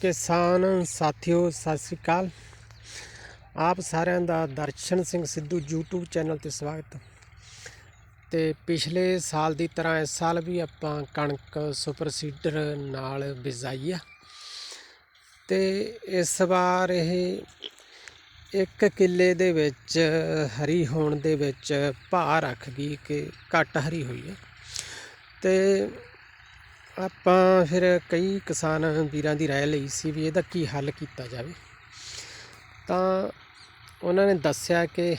ਕਿਸਾਨ ਸਾਥੀਓ, ਸਤਿ ਸ੍ਰੀ ਅਕਾਲ। ਆਪ ਸਾਰਿਆਂ ਦਾ ਦਰਸ਼ਨ ਸਿੰਘ ਸਿੱਧੂ YouTube ਚੈਨਲ ਤੇ ਸਵਾਗਤ। ਤੇ ਪਿਛਲੇ ਸਾਲ ਦੀ ਤਰ੍ਹਾਂ ਇਸ ਸਾਲ ਵੀ ਆਪਾਂ ਕਣਕ ਸੁਪਰ ਸੀਡਰ ਨਾਲ ਬਿਜਾਈ ਆ। ਤੇ ਇਸ ਵਾਰ ਇਹ ਇੱਕ ਕਿੱਲੇ ਦੇ ਵਿੱਚ ਹਰੀ ਹੋਣ ਦੇ ਵਿੱਚ ਭਾਅ ਰੱਖ ਗਈ ਕਿ ਘੱਟ ਹਰੀ ਹੋਈ ਹੈ। ਤੇ ਆਪਾਂ ਫਿਰ ਕਈ ਕਿਸਾਨ ਵੀਰਾਂ ਦੀ ਰਾਏ ਲਈ ਸੀ ਵੀ ਇਹਦਾ ਕੀ ਹੱਲ ਕੀਤਾ ਜਾਵੇ। ਤਾਂ ਉਹਨਾਂ ਨੇ ਦੱਸਿਆ ਕਿ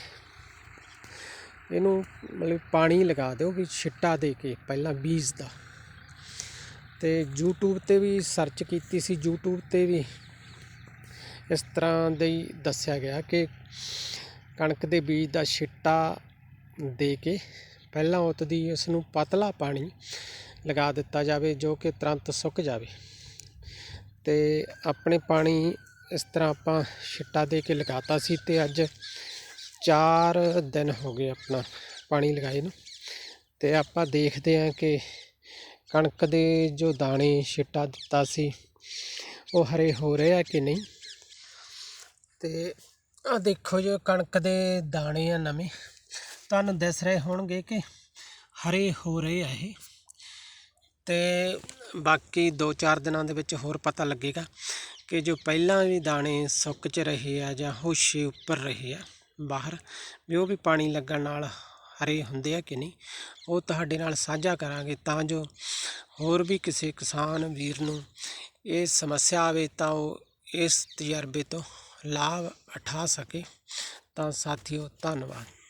ਇਹਨੂੰ ਮਤਲਬ ਪਾਣੀ ਲਗਾ ਦਿਓ ਵੀ ਛਿੱਟਾ ਦੇ ਕੇ ਪਹਿਲਾਂ ਬੀਜ ਦਾ। ਤੇ YouTube ਤੇ ਵੀ ਸਰਚ ਕੀਤੀ ਸੀ। YouTube ਤੇ ਵੀ ਇਸ ਤਰ੍ਹਾਂ ਦੇ ਹੀ ਦੱਸਿਆ ਗਿਆ ਕਿ ਕਣਕ ਦੇ ਬੀਜ ਦਾ ਛਿੱਟਾ ਦੇ ਕੇ ਪਹਿਲਾਂ ਉਤਦੀ ਉਸ ਨੂੰ ਪਤਲਾ ਪਾਣੀ ਲਗਾ ਦਿੱਤਾ ਜਾਵੇ, ਜੋ ਕਿ ਤੁਰੰਤ ਸੁੱਕ ਜਾਵੇ। ਅਤੇ ਆਪਣੇ ਪਾਣੀ ਇਸ ਤਰ੍ਹਾਂ ਆਪਾਂ ਛਿੱਟਾ ਦੇ ਕੇ ਲਗਾਤਾ ਸੀ ਅਤੇ ਅੱਜ ਚਾਰ ਦਿਨ ਹੋ ਗਏ ਆਪਣਾ ਪਾਣੀ ਲਗਾਏ ਨੂੰ। ਅਤੇ ਆਪਾਂ ਦੇਖਦੇ ਹਾਂ ਕਿ ਕਣਕ ਦੇ ਜੋ ਦਾਣੇ ਛਿੱਟਾ ਦਿੱਤਾ ਸੀ, ਉਹ ਹਰੇ ਹੋ ਰਹੇ ਆ ਕਿ ਨਹੀਂ? ਤੇ ਆ ਦੇਖੋ ਜੋ ਕਣਕ ਦੇ ਦਾਣੇ ਆ ਨਵੇਂ, ਤੁਹਾਨੂੰ ਦਿਸ ਰਹੇ ਹੋਣਗੇ ਕਿ ਹਰੇ ਹੋ ਰਹੇ ਆ ਇਹ। ਅਤੇ ਬਾਕੀ 2-4 ਦਿਨਾਂ ਦੇ ਵਿੱਚ ਹੋਰ ਪਤਾ ਲੱਗੇਗਾ ਕਿ ਜੋ ਪਹਿਲਾਂ ਵੀ ਦਾਣੇ ਸੁੱਕ ਚ ਰਹੇ ਆ ਜਾਂ ਹੋਸ਼ੇ ਉੱਪਰ ਰਹੇ ਆ ਬਾਹਰ, ਵੀ ਉਹ ਵੀ ਪਾਣੀ ਲੱਗਣ ਨਾਲ ਹਰੇ ਹੁੰਦੇ ਆ ਕਿ ਨਹੀਂ, ਉਹ ਤੁਹਾਡੇ ਨਾਲ ਸਾਂਝਾ ਕਰਾਂਗੇ। ਤਾਂ ਜੋ ਹੋਰ ਵੀ ਕਿਸੇ ਕਿਸਾਨ ਵੀਰ ਨੂੰ ਇਹ ਸਮੱਸਿਆ ਆਵੇ ਤਾਂ ਉਹ ਇਸ ਤਜਰਬੇ ਤੋਂ ਲਾਭ ਉਠਾ ਸਕੇ। ਤਾਂ ਸਾਥੀਓ, ਧੰਨਵਾਦ।